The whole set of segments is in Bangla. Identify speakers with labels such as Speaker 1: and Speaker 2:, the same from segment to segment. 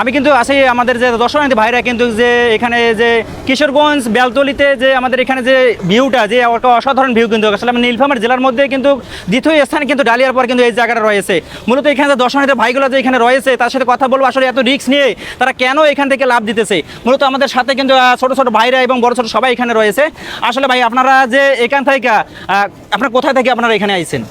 Speaker 1: আমি কিন্তু আসি আমাদের যে দর্শনার্থী ভাইরা কিন্তু যে এখানে যে কিশোরগঞ্জ বেলতলিতে যে আমাদের এখানে যে ভিউটা যে একটা অসাধারণ ভিউ কিন্তু। আসলে আমি নীলফামারী জেলার মধ্যে কিন্তু দ্বিতীয় স্থানে কিন্তু ডালিয়ার পর কিন্তু এই জায়গাটা রয়েছে। মূলত এখানে যে দর্শনার্থী ভাইগুলো যে এখানে রয়েছে তার সাথে কথা বলব। আসলে এত রিস্ক নিয়ে তারা কেন এখান থেকে লাভ দিতেছে? মূলত আমাদের সাথে কিন্তু ছোট ছোট ভাইরা এবং বড় ছোট সবাই এখানে রয়েছে। আসলে ভাই আপনারা যে এখান থেকে আপনার কোথায় থেকে আপনারা এখানে আইছেন?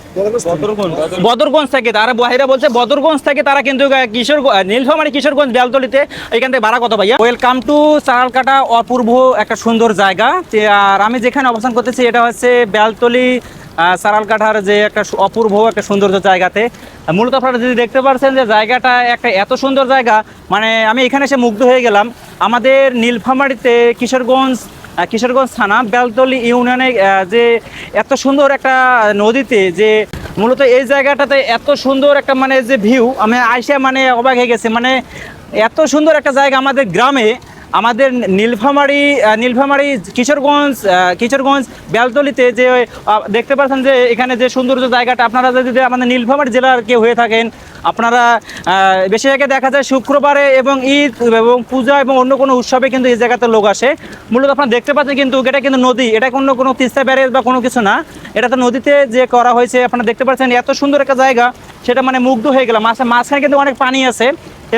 Speaker 1: বদরগঞ্জ। থেকে। তারা ভাইরা বলছে বদরগঞ্জ থেকে তারা কিন্তু কিশোর নীলফামারী কিশোরগঞ্জ বেলতলিতে এখান থেকে ভাড়া কত ভাইয়া? ওয়েলকাম টু চারালকাটা অপূর্ব একটা সুন্দর জায়গা। আর আমি যেখানে অবস্থান করতেছি, এটা হচ্ছে বেলতলি সারালকাঠার যে একটা অপূর্ব একটা সৌন্দর্য জায়গাতে। মূলত আপনারা যদি দেখতে পাচ্ছেন যে জায়গাটা একটা এত সুন্দর জায়গা মানে আমি এখানে এসে মুগ্ধ হয়ে গেলাম। আমাদের নীলফামারীতে কিশোরগঞ্জ কিশোরগঞ্জ থানা, বেলতলি ইউনিয়নে যে এত সুন্দর একটা নদীতে, যে মূলত এই জায়গাটাতে এত সুন্দর একটা মানে যে ভিউ আমি আইসা মানে অবাক হয়ে গেছে। মানে এত সুন্দর একটা জায়গা আমাদের গ্রামে আমাদের নীলফামারী নীলফামারী কিশোরগঞ্জ কিশোরগঞ্জ বেলতলিতে যে দেখতে পাচ্ছেন যে এখানে যে সৌন্দর্য জায়গাটা আপনারা যদি আমাদের নীলফামারী জেলার কেউ হয়ে থাকেন আপনারা আহ, বেশিরভাগে দেখা যায় শুক্রবারে এবং ঈদ এবং পূজা এবং অন্য কোনো উৎসবে কিন্তু এই জায়গাতে লোক আসে। মূলত আপনারা দেখতে পাচ্ছেন কিন্তু এটা কিন্তু নদী এটা কোনো কোনো তিস্তা ব্যারেজ বা কোনো কিছু না। এটা তো নদীতে যে করা হয়েছে আপনারা দেখতে পাচ্ছেন এত সুন্দর একটা জায়গা সেটা মানে মুগ্ধ হয়ে গেলাম। মাঝে মাঝখানে কিন্তু অনেক পানি আছে।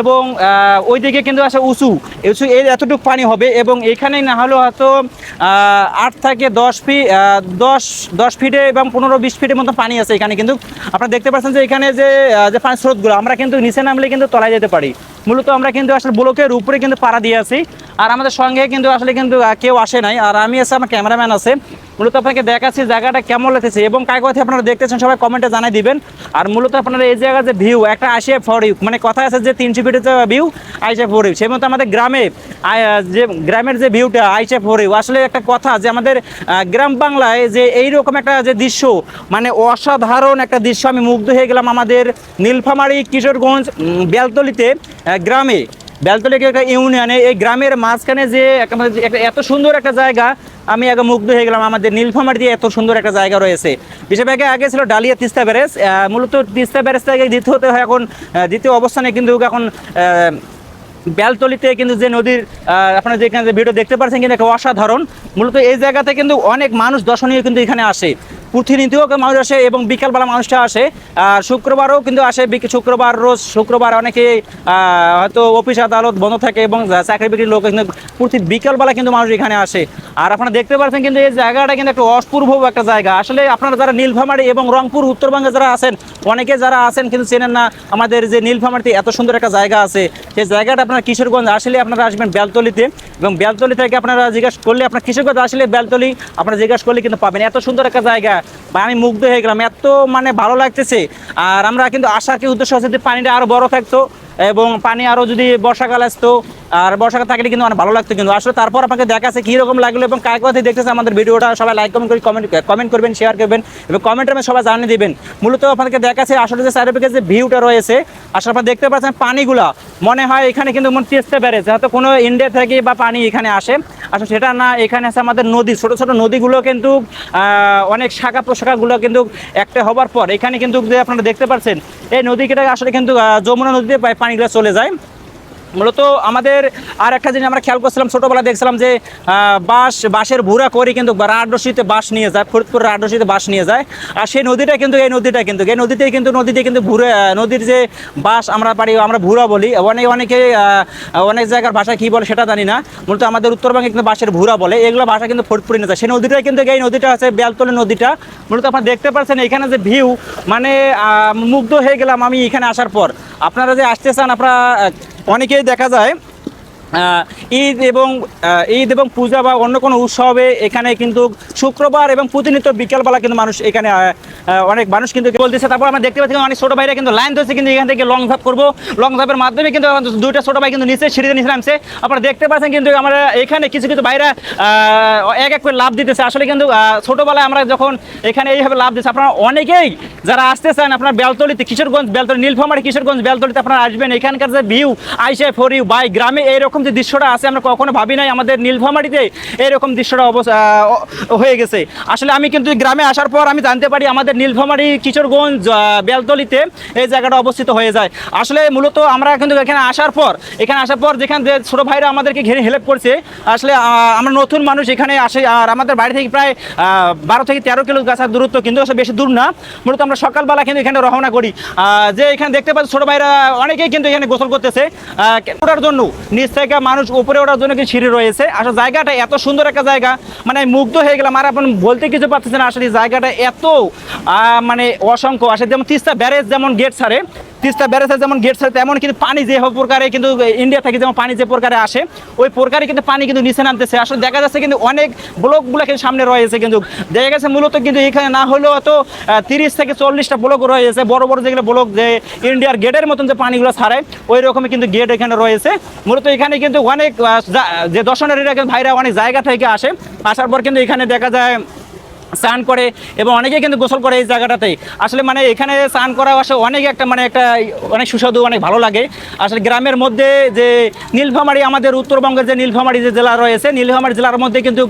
Speaker 1: এবং আহ, ওইদিকে কিন্তু আছে উঁচু। উঁচু এর এতটুকু পানি হবে এবং এখানে না হলেও হয়তো আট থেকে দশ ফিট দশ দশ ফিটে এবং পনেরো বিশ ফিটের মতো পানি আছে এখানে কিন্তু। আপনারা দেখতে পাচ্ছেন যে এখানে যে যে পানির স্রোতগুলো আমরা কিন্তু নিচে নামলে কিন্তু তলায় যেতে পারি। মূলত আমরা কিন্তু আসলে ব্লকের উপরে কিন্তু পাড়া দিয়ে আছি। আর আমাদের সঙ্গে কিন্তু আসলে কিন্তু কেউ আসে নাই। আর আমি আছে আমার ক্যামেরাম্যান আছে। মূলত আপনাকে দেখাচ্ছি জায়গাটা কেমন লাগতেছে এবং কায় কথা আপনারা দেখতেছেন সবাই কমেন্টে জানাই দিবেন। আর মূলত আপনারা এই জায়গার যে ভিউ একটা আসে ফর ইউ মানে কথা আছে যে তিনশো ফিটের যে ভিউ আইসে ফর ইউ সেই মতো আমাদের গ্রামে যে গ্রামের যে ভিউটা আইসে ফর ইউ আসলে একটা কথা যে আমাদের গ্রাম বাংলায় যে এইরকম একটা যে দৃশ্য মানে অসাধারণ একটা দৃশ্য, আমি মুগ্ধ হয়ে গেলাম আমাদের নীলফামারী কিশোরগঞ্জ বেলতলিতে গ্রামে। বেলতলি একটা ইউনিয়নে এই গ্রামের মাঝখানে মানে যে একটা এত সুন্দর একটা জায়গা আমি আগে মুগ্ধ হয়ে গেলাম, আমাদের নীলফামার দিয়ে এত সুন্দর একটা জায়গা রয়েছে। বেশিরভাগে আগে ছিল ডালিয়া তিস্তা ব্যারেজ মূলত তিস্তা ব্যারেজ থেকে দ্বিতীয়তে হয় এখন দ্বিতীয় অবস্থানে কিন্তু এখন বেলতলিতে কিন্তু যে নদীর আপনার যেখানে ভিডিও দেখতে পাচ্ছেন, কিন্তু একটা অসাধারণ। মূলত এই জায়গাতে কিন্তু অনেক মানুষ দর্শনীয় কিন্তু এখানে আসে। প্রতিনিধিও মানুষ আসে এবং বিকালবেলা মানুষটা আসে। আর শুক্রবারও কিন্তু আসে শুক্রবার রোজ, শুক্রবার অনেকে হয়তো অফিস, আদালত বন্ধ থাকে এবং চাকরি বিক্রির লোক কিন্তু প্রতি বিকালবেলা কিন্তু মানুষ এখানে আসে। আর আপনারা দেখতে পাচ্ছেন কিন্তু এই জায়গাটা কিন্তু একটা অপূর্ব একটা জায়গা। আসলে আপনারা যারা নীলফামারী এবং রংপুর, উত্তরবঙ্গে যারা আছেন, অনেকে যারা আছেন কিন্তু চেনেন না আমাদের যে নীলফামারিতে এত সুন্দর একটা জায়গা আছে। সেই জায়গাটা আপনার কিশোরগঞ্জ আসলে আপনারা আসবেন বেলতলিতে এবং বেলতলি থেকে আপনারা জিজ্ঞাসা করলে আপনার কিশোরগঞ্জ আসলে বেলতলি, আপনারা জিজ্ঞাসা করলে কিন্তু পাবেন। এত সুন্দর একটা জায়গা। বা আমি মুগ্ধ হয়ে গেলাম। এত মানে ভালো লাগতেছে। আর আমরা কিন্তু আশা কি উদ্দেশ্য আছে যে পানিটা আরও বড় থাকতো এবং পানি আরও যদি বর্ষাকাল আসতো, আর বর্ষাকাল থাকলে কিন্তু অনেক ভালো লাগতো। কিন্তু আসলে তারপর আপনাকে দেখাচ্ছে কীরকম লাগল এবং কায় কথা দেখতেছে আমাদের ভিডিওটা, সবাই লাইক কমেন্ট করে কমেন্ট কমেন্ট করবেন শেয়ার করবেন এবং কমেন্টের আমি সবাই জানিয়ে দিবেন। মূলত আপনাকে দেখাচ্ছে আসলে যে চারিদিকে যে ভিউটা রয়েছে, আসলে আপনারা দেখতে পাচ্ছেন পানিগুলা। মনে হয় এখানে কিন্তু মনে চেষ্টা বেড়েছে, হয়তো কোনো ইন্ডিয়া থেকে বা পানি এখানে আসে। আসলে সেটা না, এখানে আছে আমাদের নদী। ছোট ছোট নদীগুলো কিন্তু অনেক শাখা প্রশাখাগুলো কিন্তু একটা হবার পর, এখানে কিন্তু আপনারা দেখতে পাচ্ছেন এই নদীটা আসলে কিন্তু যমুনা নদীতে পানিগুলো চলে যায়। মূলত আমাদের আর একটা জিনিস আমরা খেয়াল করছিলাম ছোটোবেলা দেখছিলাম যে বাঁশ, বাঁশের ভুরা করে কিন্তু বা রাডরশিতে বাঁশ নিয়ে যায় ফরিদপুর রাডরশিতে বাঁশ নিয়ে যায়। আর সেই নদীটা কিন্তু, এই নদীটা কিন্তু, এই নদীতে কিন্তু নদীতে কিন্তু ভুরে নদীর যে বাঁশ আমরা পারি, আমরা ভুরা বলি। অনেক, অনেকে অনেক জায়গার ভাষায় কী বলে সেটা জানি না। মূলত আমাদের উত্তরবঙ্গে কিন্তু বাঁশের ভুরা বলে, এগুলো ভাষা কিন্তু ফরিদপুরে নিয়ে যায়। সেই নদীটাই কিন্তু এই নদীটা আছে, বেলতলি নদীটা। মূলত আপনারা দেখতে পাচ্ছেন এখানে যে ভিউ মানে মুগ্ধ হয়ে গেলাম আমি এখানে আসার পর। আপনারা যে আসতে চান, আপনারা অনেকেই দেখা যায় ঈদ এবং ঈদ এবং পূজা বা অন্য কোনো উৎসবে এখানে কিন্তু শুক্রবার এবং প্রতিনিয়ত বিকালবেলা কিন্তু মানুষ এখানে অনেক মানুষ কিন্তু বলতেছে তারপর আমরা দেখতে পাচ্ছি অনেক ছোটো ভাইরা কিন্তু লাইন ধরছে, কিন্তু এখান থেকে লং ধাপ করব। লং ধাপের মাধ্যমে কিন্তু দুইটা ছোটো ভাই কিন্তু নিচে সিঁড়িতে নিচে নামছে। আপনারা দেখতে পাচ্ছেন কিন্তু আমরা এখানে কিছু কিছু ভাইরা এক এক করে লাভ দিতেছে। আসলে কিন্তু ছোটোবেলায় আমরা যখন এখানে এইভাবে লাভ দিচ্ছে, আপনারা অনেকেই যারা আসতে চান আপনার বেলতলিতে, কিশোরগঞ্জ বেলতলি, নীলফামারী কিশোরগঞ্জ বেলতলিতে আপনারা আসবেন। এখানকার যে ভিউ আইসে ফর ইউ বাই গ্রামে এইরকম এরকম যে দৃশ্যটা আছে আমরা কখনো ভাবি নাই, আমাদের নীলফামারিতে এরকম দৃশ্যটা অবস্থা হয়ে গেছে। আসলে আমি কিন্তু গ্রামে আসার পর আমি জানতে পারি আমাদের নীলফামারি কিশোরগঞ্জ বেলতলিতে এই জায়গাটা অবস্থিত হয়ে যায়। আসলে মূলত আমরা কিন্তু এখানে আসার পর, এখানে আসার পর যেখানে যে ছোটো ভাইরা আমাদেরকে ঘিরে হেল্প করছে, আসলে আমরা নতুন মানুষ এখানে আসে, আর আমাদের বাড়ি থেকে প্রায় বারো থেকে তেরো কিলো গাছের দূরত্ব কিন্তু আসলে বেশি দূর না। মূলত আমরা সকালবেলা কিন্তু এখানে রওনা করি। যে এখানে দেখতে পাচ্ছি ছোটো ভাইরা অনেকেই কিন্তু এখানে গোসল করতেছে। জন্য নিচ থেকে মানুষ উপরে ওঠার জন্য কি সিঁড়ি রয়েছে? আসলে জায়গাটা এত সুন্দর একটা জায়গা মানে আমি মুগ্ধ হয়ে গেলাম, আর আপনি বলতে কিছু পারতেছেন আসলে জায়গাটা এত মানে অসংখ্য, আসলে যেমন তিস্তা ব্যারেজ যেমন গেট ছাড়ে তিস্তা ব্যারেজে যেমন গেট ছাড়ে তেমন কিন্তু পানি যে প্রকারে কিন্তু ইন্ডিয়া থেকে যেমন পানি যে প্রকারে আসে, ওই প্রকারে কিন্তু পানি কিন্তু নিচে নামতেছে। আসলে দেখা যাচ্ছে কিন্তু অনেক ব্লকগুলো কিন্তু সামনে রয়েছে কিন্তু। দেখা গেছে মূলত কিন্তু এখানে না হলেও তো তিরিশ থেকে চল্লিশটা ব্লক রয়েছে। বড় বড় যেগুলো ব্লক যে ইন্ডিয়ার গেটের মতন যে পানিগুলো ছাড়ে, ওই রকমই কিন্তু গেট এখানে রয়েছে। মূলত এখানে কিন্তু অনেক যা- দর্শনারীরা ভাইরা অনেক জায়গা থেকে আসে। আসার পর কিন্তু এখানে দেখা যায় স্নান করে এবং অনেকে কিন্তু গোসল করে এই জায়গাটাতেই আসলে মানে এখানে স্নান করা আসে অনেক একটা মানে একটা অনেক সুস্বাদু, অনেক ভালো লাগে। আসলে গ্রামের মধ্যে যে নীলফামারী, আমাদের উত্তরবঙ্গের যে নীলফামারী যে জেলা রয়েছে, নীলফামারী জেলার মধ্যে কিন্তু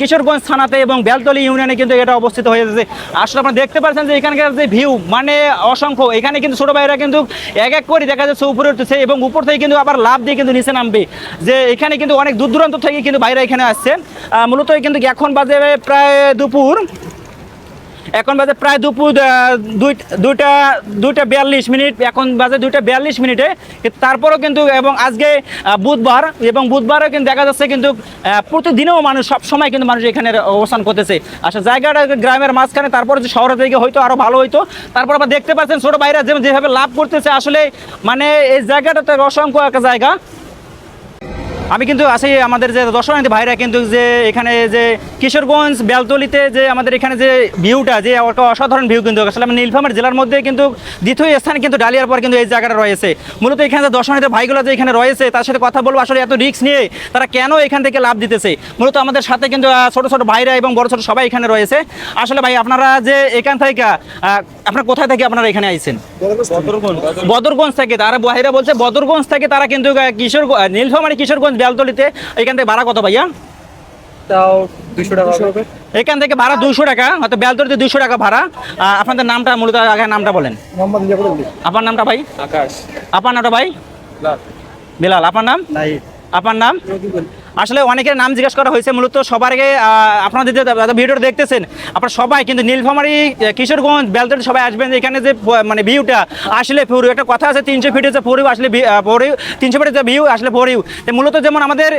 Speaker 1: কিশোরগঞ্জ থানাতে এবং বেলতলি ইউনিয়নে কিন্তু এটা অবস্থিত হয়ে যাচ্ছে আসলে আপনারা দেখতে পাচ্ছেন যে এখানকার যে ভিউ মানে অসংখ্য। এখানে কিন্তু ছোটো ভাইরা কিন্তু এক এক করে দেখা যাচ্ছে উপরে উঠতেছে এবং উপর থেকে কিন্তু আবার লাভ দিয়ে কিন্তু নিচে নামবে। যে এখানে কিন্তু অনেক দূর দূরান্ত থেকে কিন্তু বাইরে এখানে আসছে। মূলত কিন্তু এখন বাজে প্রায় দুপুর। এখন বাজে প্রায় দুপুর দুই- দুইটা দুইটা বিয়াল্লিশ মিনিট, এখন বাজে দুইটা বিয়াল্লিশ মিনিটে। তারপরও কিন্তু এবং আজকে বুধবার, এবং বুধবারও কিন্তু দেখা যাচ্ছে কিন্তু প্রতিদিনও মানুষ সব সময় কিন্তু মানুষ এখানে অবস্থান করতেছে। আচ্ছা জায়গাটা গ্রামের মাঝখানে, তারপরে যে শহরের দিকে হয়তো আরও ভালো হইতো। তারপর আবার দেখতে পাচ্ছেন ছোটো বাইরে যেভাবে লাভ করতেছে, আসলে মানে এই জায়গাটাতে অসংখ্য একটা জায়গা। আমি কিন্তু আছি আমাদের যে দর্শনার্থী ভাইরা কিন্তু যে এখানে যে কিশোরগঞ্জ বেলতলিতে যে আমাদের এখানে যে ভিউটা যে অসাধারণ ভিউ কিন্তু। আসলে আমি নীলফামার জেলার মধ্যে কিন্তু দ্বিতীয় স্থানে কিন্তু ডালিয়ার পর কিন্তু এই জায়গাটা রয়েছে। মূলত এখানে যে দর্শনার্থী ভাইগুলো যে এখানে রয়েছে তার সাথে কথা বলব। আসলে এত রিস্ক নিয়ে তারা কেন এখান থেকে লাভ দিতেছে? মূলত আমাদের সাথে কিন্তু ছোট ছোট ভাইরা এবং বড় ছোট সবাই এখানে রয়েছে। আসলে ভাই আপনারা যে এখান থেকে আপনারা কোথায় থেকে আপনারা এখানে আইছেন? বদরগঞ্জ। থেকে। তারা ভাইরা বলছে বদরগঞ্জ থেকে তারা কিন্তু কিশোর নীলফামারী কিশোরগঞ্জ বেলতলিতে এখান থেকে ভাড়া কত ভাইয়া?
Speaker 2: তাও দুশো টাকা হবে।
Speaker 1: এখান থেকে ভাড়া দুইশো টাকা হয়তো বেলতলিতে দুইশো টাকা ভাড়া। আপনাদের নামটা মূলত আগে নামটা বলেন। আপনার নামটা ভাই?
Speaker 2: আকাশ।
Speaker 1: আপনার নামটা ভাই?
Speaker 2: লাল
Speaker 1: বিলাল আপনার নাম? আপনার নাম? আসলে অনেকের নাম জিজ্ঞেস করা হয়েছে মূলত সবার আগে আপনাদের যে ভিডিওটা দেখতেছেন আপনারা সবাই কিন্তু নীলফামারী কিশোরগঞ্জ বেলতলি সবাই আসবেন এখানে যে মানে ভিউটা আসলে পরিউ একটা কথা আছে তিনশো ফিটে যে পরিউ আসলে আহ, তিনশো ফিটে যে ভিউ আসলে পরিউ তো মূলত যেমন আমাদের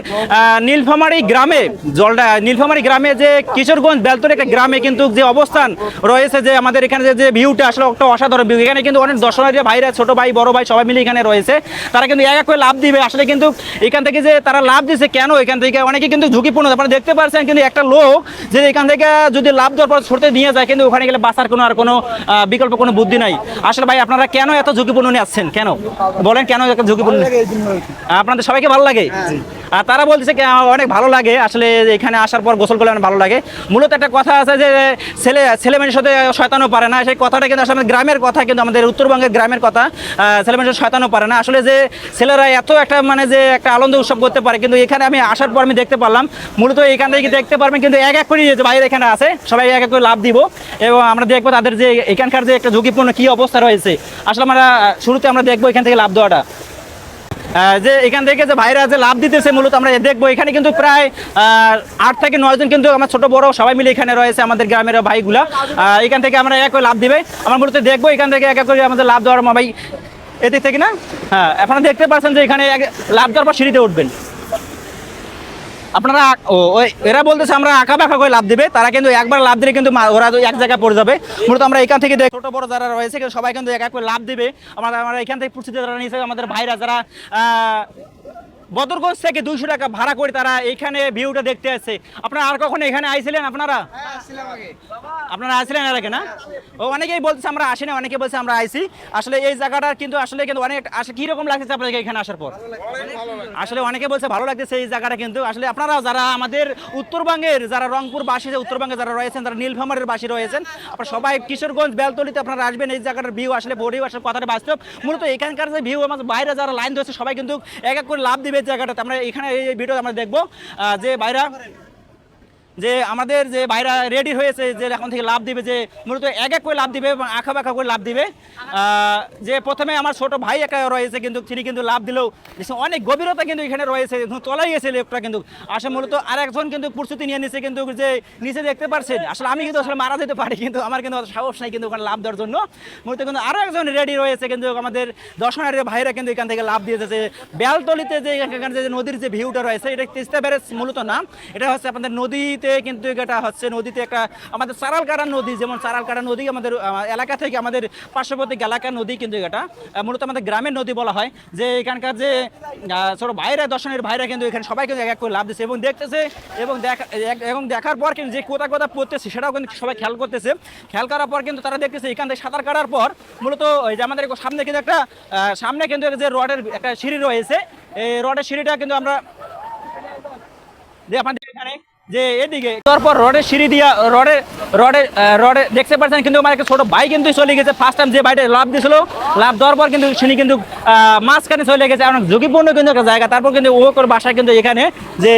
Speaker 1: নীলফামারী গ্রামে জলটা নীলফামারী গ্রামে যে কিশোরগঞ্জ বেলতলি একটা গ্রামে কিন্তু যে অবস্থান রয়েছে যে আমাদের এখানে যে- ভিউটা আসলে একটা অসাধারণ ভিউ এখানে কিন্তু অনেক দর্শনারী ভাইরা ছোট ভাই বড় ভাই সবাই মিলে এখানে রয়েছে। তারা কিন্তু এক এক করে লাভ দিবে। আসলে কিন্তু এখান থেকে যে তারা লাভ দিচ্ছে কেন এখান থেকে। অনেকে কিন্তু ঝুঁকিপূর্ণ আপনারা দেখতে পাচ্ছেন কিন্তু একটা লোক যে এখান থেকে যদি লাভ দেওয়ার পর ছুটতে নিয়ে যায় কিন্তু ওখানে গেলে বাঁচার কোনো আর কোনো বিকল্প কোনো বুদ্ধি নাই। আসলে ভাই আপনারা কেন এত ঝুঁকিপূর্ণ নিয়ে আসছেন? কেন? বলেন কেন এত ঝুঁকিপূর্ণ? আপনাদের সবাইকে ভালো লাগে? আর তারা বলছে কি অনেক ভালো লাগে। আসলে এখানে আসার পর গোসল করলে অনেক ভালো লাগে। মূলত একটা কথা আছে যে, ছেলে ছেলে মেয়ের সাথে শয়তানও পারে না। সেই কথাটা কিন্তু আসলে গ্রামের কথা, কিন্তু আমাদের উত্তরবঙ্গের গ্রামের কথা ছেলে মেয়ের সাথে শয়তানও পারে না। আসলে যে ছেলেরা এত একটা মানে যে একটা আনন্দ উৎসব করতে পারে, কিন্তু এখানে আমি আসার পর আমি দেখতে পারলাম, মূলত এখান থেকে দেখতে পারবেন, কিন্তু এক এক করে যে বাইরে এখানে আছে, সবাই এক এক করে লাভ দিব এবং আমরা দেখব তাদের যে এখানকার যে একটা ঝুঁকিপূর্ণ কী অবস্থা রয়েছে। আসলে আমরা শুরুতে আমরা দেখব এখান থেকে লাভ দেওয়াটা। যে এখান থেকে যে ভাইরা যে লাভ দিতেছে মূলত আমরা দেখব। এখানে কিন্তু প্রায় আট থেকে নয় জন কিন্তু আমার ছোট, বড় সবাই মিলে এখানে রয়েছে আমাদের গ্রামের ভাইগুলা। এখান থেকে আমরা এক লাভ দিবে। আমরা মূলত দেখব এখান থেকে এক এক করে আমাদের লাভ দেওয়ার ভাই এদিক থেকে না? হ্যাঁ আপনারা দেখতে পাচ্ছেন যে এখানে লাভ দেওয়ার পর সিঁড়িতে উঠবেন। আপনারা ওই, এরা বলতেছে আমরা আঁকা বাঁকা করে লাভ দিবে, তারা কিন্তু একবার লাভ দিলে কিন্তু ওরা এক জায়গায় পড়ে যাবে। মূলত আমরা এখান থেকে ছোট বড় যারা রয়েছে, কিন্তু সবাই কিন্তু এক এক করে লাভ দিবে। আমরা আমরা এখান থেকে পুষ্টিতে যারা নিয়েছে, আমাদের ভাইরা যারা বদরগঞ্জ থেকে দুইশো টাকা ভাড়া করে তারা এখানে ভিউটা দেখতে আসছে। আপনারা আর কখনো এখানে আইছিলেন আপনারা? আপনারা আসছিলেন আগে না? ও অনেকেই বলছে আমরা আসি না অনেকে বলছে আমরা আইছি। আসলে এই জায়গাটা কিন্তু আসলে কিন্তু অনেক আসলে কীরকম লাগছে আপনাদের এখানে আসার পর? আসলে অনেকে বলছে ভালো লাগতেছে এই জায়গাটা কিন্তু। আসলে আপনারা যারা আমাদের উত্তরবঙ্গের যারা রংপুর বাসী উত্তরবঙ্গে যারা রয়েছেন যারা নীলফামারের বাসী রয়েছেন আপনারা সবাই কিশোরগঞ্জ বেলতলিতে আপনারা আসবেন। এই জায়গাটার ভিউ আসলে বড়িও আসলে কথাটা বাস্তব। মূলত এখানকার যে ভিউ আমার বাইরে যারা লাইন ধরেছে সবাই কিন্তু এক এক করে লাভ দিবে এই জায়গাটাতে। আমরা এখানে এই ভিডিও আমরা দেখব। যে বাইরা যে আমাদের যে ভাইরা রেডি হয়েছে যে এখন থেকে লাভ দিবে, যে মূলত এক এক করে লাভ দিবে এবং আঁকা বাঁকা করে লাভ দিবে। যে প্রথমে আমার ছোট ভাই একা রয়েছে কিন্তু তিনি কিন্তু লাভ দিলেও অনেক গভীরতা কিন্তু এখানে রয়েছে তলাই গেছে লোকটা কিন্তু। আসলে মূলত আর একজন কিন্তু প্রস্তুতি নিয়ে নিছে কিন্তু যে নিচে দেখতে পারছেন। আসলে আমি কিন্তু আসলে মারা যেতে পারি কিন্তু আমার কিন্তু সাহস নাই কিন্তু ওখানে লাভ দেওয়ার জন্য। মূলত কিন্তু আরও একজন রেডি রয়েছে কিন্তু আমাদের দর্শনারী ভাইরা কিন্তু এখান থেকে লাভ দিয়েছে। যে বেলতলিতে যে যে নদীর যে ভিউটা রয়েছে, এটা তিস্তা ব্যারেজ মূলত নাম এটা হচ্ছে আপনাদের নদীতে কিন্তু এটা হচ্ছে নদীতে একটা আমাদের চারালকাটা নদী, যেমন চারালকাটা নদী আমাদের এলাকা থেকে আমাদের পার্শ্ববর্তী এলাকার নদী কিন্তু এটা মূলত আমাদের গ্রামের নদী বলা হয়, যে এখানকার যে ছোট ভাইরা, দর্শনের ভাইরা কিন্তু এখানে সবাই কিন্তু এক এক করে লাভ দিচ্ছে এবং দেখতেছে এবং দেখা এবং দেখার পর কিন্তু যে কোথা কোথা পড়তেছে সেটাও কিন্তু সবাই খেয়াল করতেছে। খেয়াল করার পর কিন্তু তারা দেখতেছে এখান থেকে সাঁতার কাটার পর মূলত ওই যে আমাদের সামনে কিন্তু একটা সামনে কিন্তু যে রডের একটা সিঁড়ি রয়েছে, এই রডের সিঁড়িটা কিন্তু আমরা আপনাদের এখানে। যে এদিকে তারপর রডের সিঁড়ি দিয়া রডের আহ, রডে দেখতে পাচ্ছেন কিন্তু আমার একটা ছোট ভাই কিন্তু চলে গেছে। ফার্স্ট টাইম যে ভাইটা লাভ দিয়েছিল লাভ দেওয়ার পর কিন্তু তিনি কিন্তু মাঝখানে চলে গেছে। অনেক ঝুঁকিপূর্ণ কিন্তু একটা জায়গা। তারপর কিন্তু ও করে বাসা কিন্তু এখানে যে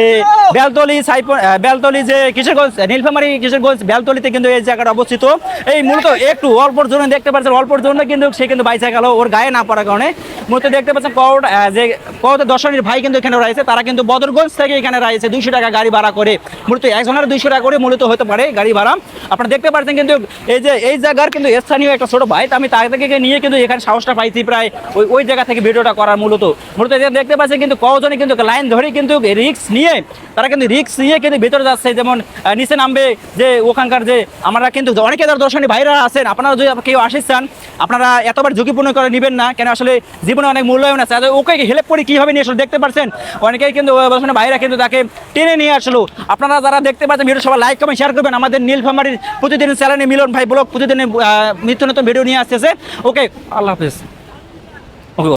Speaker 1: বেলতলি সাইপ বেলতলি যে কিশোরগঞ্জ নীলফামারি কিশোরগঞ্জ বেলতলিতে কিন্তু এই জায়গাটা অবস্থিত। এই মূলত একটু অল্পর জন্য দেখতে পাচ্ছেন অল্পর জন্য কিন্তু সে কিন্তু বাইসা গেল ওর গায়ে না পড়ার কারণে। মূলত দেখতে পাচ্ছেন কত যে কত দর্শনীর ভাই কিন্তু এখানে রয়েছে। তারা কিন্তু বদরগঞ্জ থেকে এখানে রয়েছে। দুইশো টাকা গাড়ি ভাড়া করে। মূলত একজনের দুইশো টাকা করে মূলত হতে পারে গাড়ি ভাড়া। আপনারা দেখতে পাচ্ছেন কিন্তু এই যে, এই জায়গার কিন্তু স্থানীয় একটা ছোট ভাই আমি তার থেকে নিয়ে কিন্তু এখানে সাহসটা পাইছি প্রায় ওই ওই জায়গা থেকে ভিডিওটা করার মূলত। মূলত দেখতে পাচ্ছেন কিন্তু কজনে কিন্তু লাইন ধরে কিন্তু রিক্স নিয়ে, তারা কিন্তু রিক্স নিয়ে কিন্তু ভিতরে যাচ্ছে। যেমন নিচে নামবে যে ওখানকার যে আমরা কিন্তু অনেকে যারা দর্শনী ভাইরা আছেন। আপনারা যদি কেউ আসিস চান, আপনারা এতবার ঝুঁকিপূর্ণ করে নেবেন না। কেন আসলে জীবনে অনেক মূল্যায়ন আছে। ওকে হেল্প করে কীভাবে নিয়ে আসলে দেখতে পাচ্ছেন অনেকেই কিন্তু দর্শনী ভাইরা কিন্তু তাকে টেনে নিয়ে আসলো। আপনারা যারা দেখতে পাচ্ছেন ভিডিও সবাই লাইক কমেন্ট শেয়ার করবেন। আমাদের নীলফামারির প্রতিদিন স্যালানি মিলন ভাই ব্লগ প্রতিদিন নিত্য নতুন ভিডিও নিয়ে আসতেছে। ওকে আল্লাহ হাফিজ।